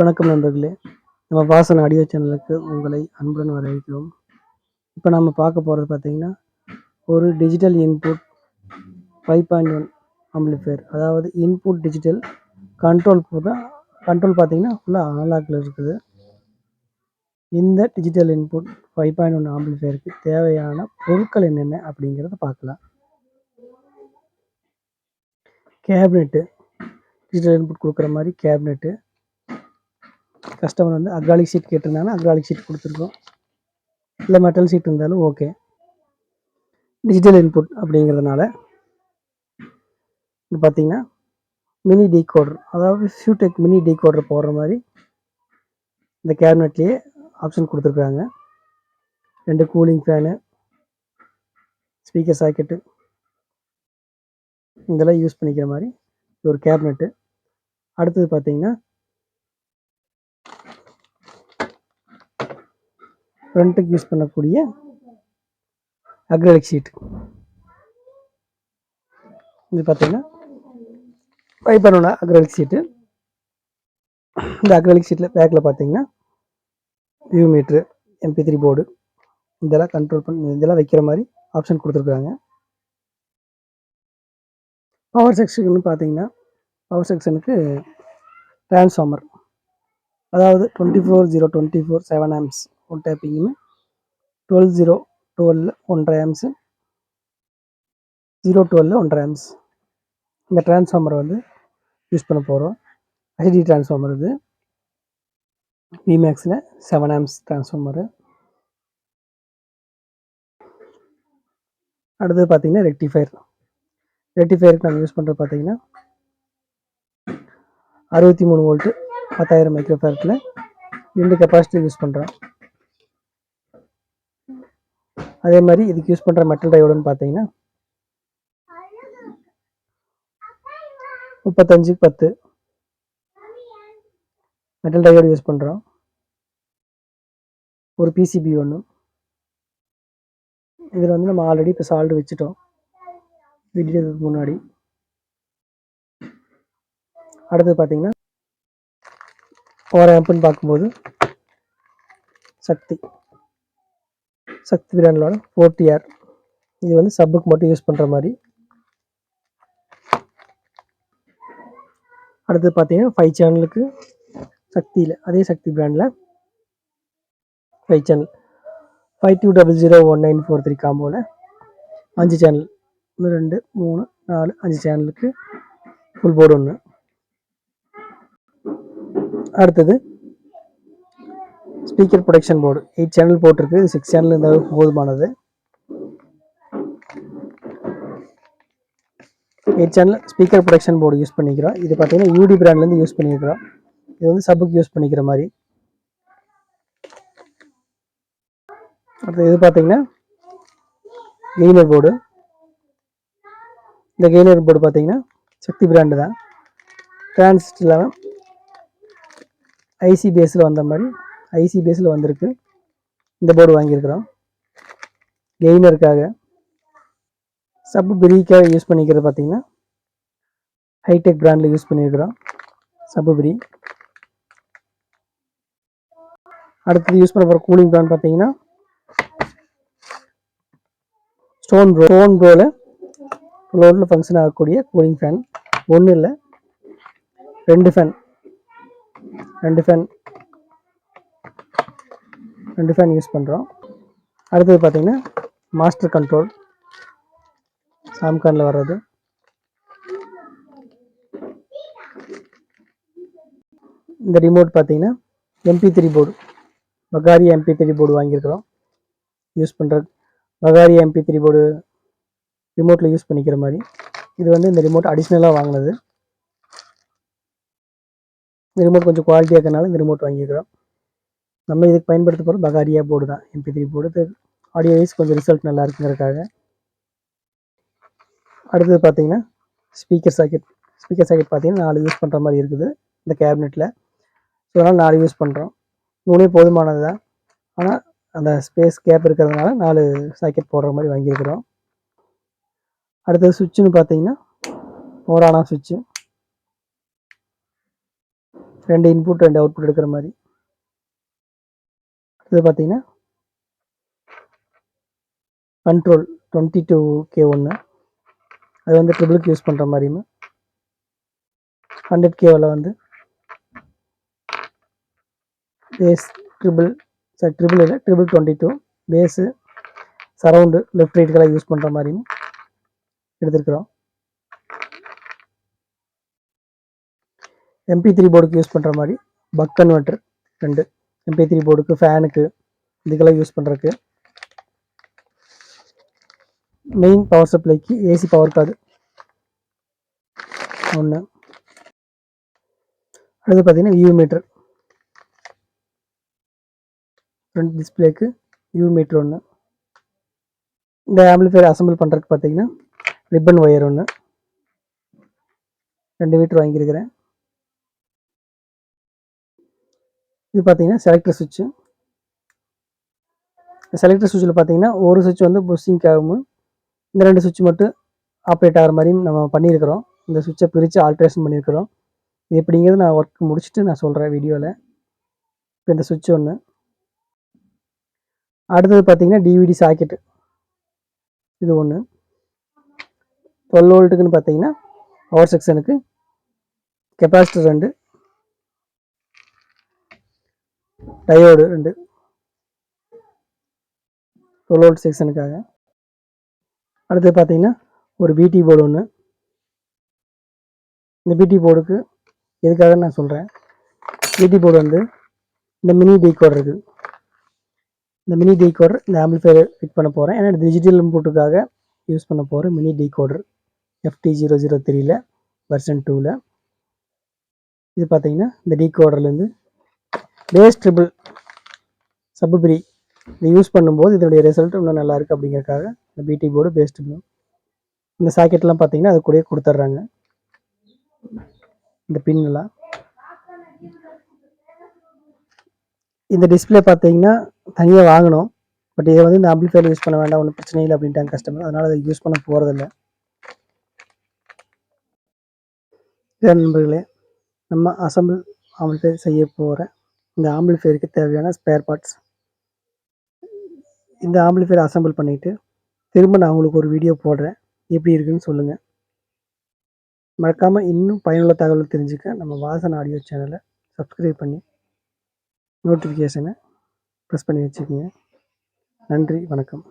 வணக்கம் நண்பர்களே. நம்ம வாசன் ஆடியோ சேனலுக்கு உங்களை அன்புடன் வரவேற்கிறோம். இப்போ நம்ம பார்க்க போகிறது பார்த்தீங்கன்னா ஒரு digital input five point one amplifier அதாவது இன்புட் டிஜிட்டல் கண்ட்ரோல் தான். கண்ட்ரோல் பார்த்தீங்கன்னா ஃபுல்லாக அனலாக்கில் இருக்குது. இந்த digital input five point one ஆம்பிளிஃபையருக்கு தேவையான பொருட்கள் என்னென்ன அப்படிங்கிறத பார்க்கலாம். கேபினெட்டு டிஜிட்டல் இன்புட் கொடுக்குற மாதிரி கேபினெட்டு கஸ்டமர் வந்து அக்ராலிக் சீட் கேட்டிருந்தாங்கன்னா அக்ராலிக் சீட் கொடுத்துருக்கோம். இல்லை மெட்டல் சீட் இருந்தாலும் ஓகே டிஜிட்டல் இன்புட் அப்படிங்கிறதுனால இப்போ பார்த்தீங்கன்னா மினி டீகோடர் அதாவது ஃபியூடெக் மினி டீகோடர் போடுற மாதிரி இந்த கேபினெட்லேயே ஆப்ஷன் கொடுத்துருக்காங்க. ரெண்டு கூலிங் ஃபேனு ஸ்பீக்கர் சாக்கெட்டு இதெல்லாம் யூஸ் பண்ணிக்கிற மாதிரி ஒரு கேபினெட்டு அடுத்தது பார்த்தீங்கன்னா ஃப்ரண்ட்டுக்கு யூஸ் பண்ணக்கூடிய அக்ரலிக் ஷீட் இது பார்த்தீங்கன்னா ஃபைபரோட அக்ரலிக் ஷீட்டு இந்த அக்ரலிக் ஷீட்டில் பேக்கில் பார்த்தீங்கன்னா VU meter MP three board இதெல்லாம் கண்ட்ரோல் பண்ணி இதெல்லாம் வைக்கிற மாதிரி ஆப்ஷன் கொடுத்துருக்குறாங்க பவர் செக்ஷன் பார்த்தீங்கன்னா பவர் செக்ஷனுக்கு டிரான்ஸ்ஃபார்மர் அதாவது twenty four zero twenty four seven amps one டேப்பிங்குமே twelve zero twelve ஒன்றரை ஆம்ஸு ஜீரோ டுவெல் ஒன்றரை ஆம்ஸ் இந்த டிரான்ஸ்ஃபார்மர் வந்து யூஸ் பண்ண போகிறோம் ஹெச்டி டிரான்ஸ்ஃபார்மர் இது. விமேக்ஸில் செவன் ஆம்ஸ் டிரான்ஸ்ஃபார்மரு அடுத்தது பார்த்தீங்கன்னா ரெக்டிஃபயர் ரெக்டிஃபயருக்கு நம்ம யூஸ் பண்ணுறது பார்த்தீங்கன்னா அறுபத்தி மூணு வோல்ட்டு பத்தாயிரம் மைக்ரோஃபேரட்டில் ரெண்டு கெப்பாசிட்டி யூஸ் பண்ணுறோம் அதே மாதிரி இதுக்கு யூஸ் பண்ணுற மெட்டல் டயோடுன்னு பார்த்தீங்கன்னா முப்பத்தஞ்சு பத்து மெட்டல் டயோடு யூஸ் பண்ணுறோம் ஒரு பிசிபி ஒன்று இதில் வந்து நம்ம ஆல்ரெடி இப்போ சால்டு வச்சுட்டோம். வீடியோக்கு முன்னாடி. அடுத்தது பார்த்தீங்கன்னா ஓர ஆம்புன்னு பார்க்கும்போது சக்தி. சக்தி பிராண்டோட ஃபோர்டிஆர் இது வந்து சப்புக்கு மட்டும் யூஸ் பண்ணுற மாதிரி. அடுத்து பார்த்தீங்கன்னா ஃபைவ் சேனலுக்கு சக்தியில் அதே சக்தி பிராண்டில் five channel five two double zero one nine four three காம்போவில் அஞ்சு சேனல் ஒன்று ரெண்டு மூணு நாலு அஞ்சு சேனலுக்கு ஃபுல் போர்டு ஒன்று அடுத்தது speaker protection board eight channel போட்டிருக்கு. இது சிக்ஸ் சேனல் இருந்தால் போதுமானது. Eight channel speaker protection board use பண்ணிக்கிறோம். இது பார்த்தீங்கன்னா யூடி பிராண்ட்லேருந்து யூஸ் பண்ணியிருக்கிறோம் இது வந்து சப்புக்கு யூஸ் பண்ணிக்கிற மாதிரி. அடுத்து இது பார்த்தீங்கன்னா கெய்னர் போர்டு இந்த கெய்னர் போர்டு பார்த்தீங்கன்னா சக்தி பிராண்டு தான். டிரான்சிஸ்ட் இல்லாமல் ஐசி பேஸில் வந்த மாதிரி ஐசி பேஸில் வந்திருக்கு. இந்த போர்டு வாங்கியிருக்கிறோம். கெய்னருக்காக சப் பிரீக்காக யூஸ் பண்ணிக்கிறது பார்த்திங்கன்னா ஹைடெக் பிராண்டில் யூஸ் பண்ணியிருக்கிறோம். சப்பு பிரி அடுத்தது யூஸ் பண்ண போகிற கூலிங் பிராண்ட் பார்த்தீங்கன்னா ஸ்டோன் ப்ரோ ஸ்டோன் ப்ரோவில் லோடில் ஃபங்க்ஷன் ஆகக்கூடிய கூலிங் ஃபேன் ஒன்றும் இல்லை ரெண்டு ஃபேன் ரெண்டு ஃபேன் ரெண்டு ஃபேன் யூஸ் பண்ணுறோம் அடுத்தது பார்த்திங்கன்னா மாஸ்டர் கண்ட்ரோல். சாம்கானில் வர்றது. இந்த ரிமோட் பார்த்திங்கன்னா எம்பி த்ரீ போர்டு பகாரி எம்பி த்ரீ போர்டு வாங்கியிருக்கிறோம். யூஸ் பண்ணுற பகாரி எம்பி த்ரீ போர்டு ரிமோட்டில் யூஸ் பண்ணிக்கிற மாதிரி. இது வந்து இந்த ரிமோட் அடிஷ்னலாக வாங்கினது. இந்த ரிமோட் கொஞ்சம் குவாலிட்டியாக இருக்கனால இந்த ரிமோட் வாங்கியிருக்கிறோம். நம்ம இதுக்கு பயன்படுத்த போகிற பகாரியா போர்டு தான். MP three board audio wise கொஞ்சம் ரிசல்ட் நல்லா இருக்குங்கிறதுக்காக. அடுத்தது பார்த்தீங்கன்னா ஸ்பீக்கர் சாக்கெட் ஸ்பீக்கர் சாக்கெட் பார்த்தீங்கன்னா நாலு யூஸ் பண்ணுற மாதிரி இருக்குது இந்த கேபினெட்டில் ஸோ அதனால் நாலு யூஸ் பண்ணுறோம் மூணே போதுமானது தான் ஆனால் அந்த ஸ்பேஸ் கேப் இருக்கிறதுனால நாலு சாக்கெட் போடுற மாதிரி வாங்கியிருக்கிறோம். அடுத்தது சுவிட்சுன்னு பார்த்தீங்கன்னா ஓரானா சுவிட்சு ரெண்டு இன்புட் ரெண்டு அவுட்புட் எடுக்கிற மாதிரி. இது பார்த்தீங்கன்னா கண்ட்ரோல் டுவெண்ட்டி டூ கே ஒன்று அது வந்து ட்ரிபிளுக்கு யூஸ் பண்ணுற மாதிரியுமே. ஹண்ட்ரட் கேவில் வந்து பேஸ் ட்ரிபிள் சார் ட்ரிபிள் இல்லை treble twenty two bass surround left ரைட்டுக்கெல்லாம் use பண்ணுற மாதிரியும் எடுத்துருக்குறோம். எம்பி த்ரீ போர்டுக்கு யூஸ் பண்ணுற மாதிரி பக் கன்வெர்ட்டர் ரெண்டு. எம்பி த்ரீ போர்டுக்கு ஃபேனுக்கு இதுக்கெல்லாம் யூஸ் பண்ணுறதுக்கு மெயின் பவர் சப்ளைக்கு ஏசி பவர் கார்டு ஒன்று அடுத்து பார்த்தீங்கன்னா வியூ மீட்டர் ஃப்ரண்ட் டிஸ்பிளேக்கு வியூ மீட்டர் ஒன்று இந்த ஆம்பிளிஃபையர் அசம்பிள் பண்ணுறதுக்கு பார்த்தீங்கன்னா ரிப்பன் ஒயர் ஒன்று ரெண்டு மீட்டர் வாங்கியிருக்கிறேன். இது பார்த்தீங்கன்னா செலக்டர் சுவிட்சு செலக்டர் சுவிட்சில் பார்த்தீங்கன்னா ஒரு சுவிட்ச் வந்து புஷிங்க் ஆகும் இந்த ரெண்டு சுவிட்ச் மட்டும் ஆப்ரேட் ஆகிற மாதிரியும் நம்ம பண்ணியிருக்கிறோம். இந்த சுவிட்சை பிரித்து ஆல்ட்ரேஷன் பண்ணியிருக்கிறோம். இது எப்படிங்கிறது நான் ஒர்க் முடிச்சுட்டு நான் சொல்கிறேன் வீடியோவில் இப்போ இந்த சுவிட்ச் ஒன்று அடுத்தது பார்த்தீங்கன்னா டிவிடி சாக்கெட்டு இது ஒன்று டுவெல் வோல்ட்டுக்குன்னு பார்த்தீங்கன்னா பவர் செக்ஷனுக்கு கெப்பாசிட்டர் ரெண்டு. டயோடு ரெண்டு. டுவெல் வோல்ட் செக்ஷனுக்காக அடுத்து பார்த்தீங்கன்னா ஒரு பிடி போர்டு ஒன்று இந்த பிடி போர்டுக்கு எதுக்காக நான் சொல்கிறேன் பிடி போர்டு வந்து இந்த மினி டீகோடர் இருக்குது இந்த மினி டீகோடர் இந்த ஆம்பிளிஃபையர் ஃபிட் பண்ண போகிறேன் ஏன்னா டிஜிட்டல் இன்புட்டுக்காக யூஸ் பண்ண போகிற mini decoder FT zero zero த்ரீயில் வெர்ஷன் டூவில் இது பார்த்தீங்கன்னா இந்த டீகோடர்லேருந்து பேஸ் ட்ரிபிள் சப்புபிரி இதை யூஸ் பண்ணும்போது இதனுடைய ரிசல்ட் இன்னும் நல்லா இருக்குது அப்படிங்கிறக்காக இந்த பிடி போர்டு பேஸ் ட்ரிபிள் இந்த சாக்கெட்லாம் பார்த்தீங்கன்னா அது கூடயே கொடுத்துட்றாங்க. இந்த பின்னெல்லாம் இந்த டிஸ்பிளே பார்த்தீங்கன்னா தனியாக வாங்கணும். பட் இதை வந்து இந்த ஆம்பிளிஃபையர் யூஸ் பண்ண வேண்டாம் ஒன்றும் பிரச்சனை இல்லை அப்படின்ட்டாங்க கஸ்டமர் அதனால் அதை யூஸ் பண்ண போகிறதில்ல நண்பர்களே நம்ம அசம்பிள் அம்பிளிஃபை செய்ய போகிற இந்த ஆம்பிளிஃபையருக்கு தேவையான ஸ்பேர் பார்ட்ஸ் இந்த ஆம்பிளிஃபையர் அசம்பிள் பண்ணிவிட்டு திரும்ப நான் உங்களுக்கு ஒரு வீடியோ போடுறேன். எப்படி இருக்குன்னு சொல்லுங்கள் மறக்காமல் இன்னும் பயனுள்ள தகவல் தெரிஞ்சுக்க நம்ம வாசன் ஆடியோ சேனலை சப்ஸ்கிரைப் பண்ணி நோட்டிஃபிகேஷனை ப்ரெஸ் பண்ணி வச்சுக்கோங்க. நன்றி வணக்கம்.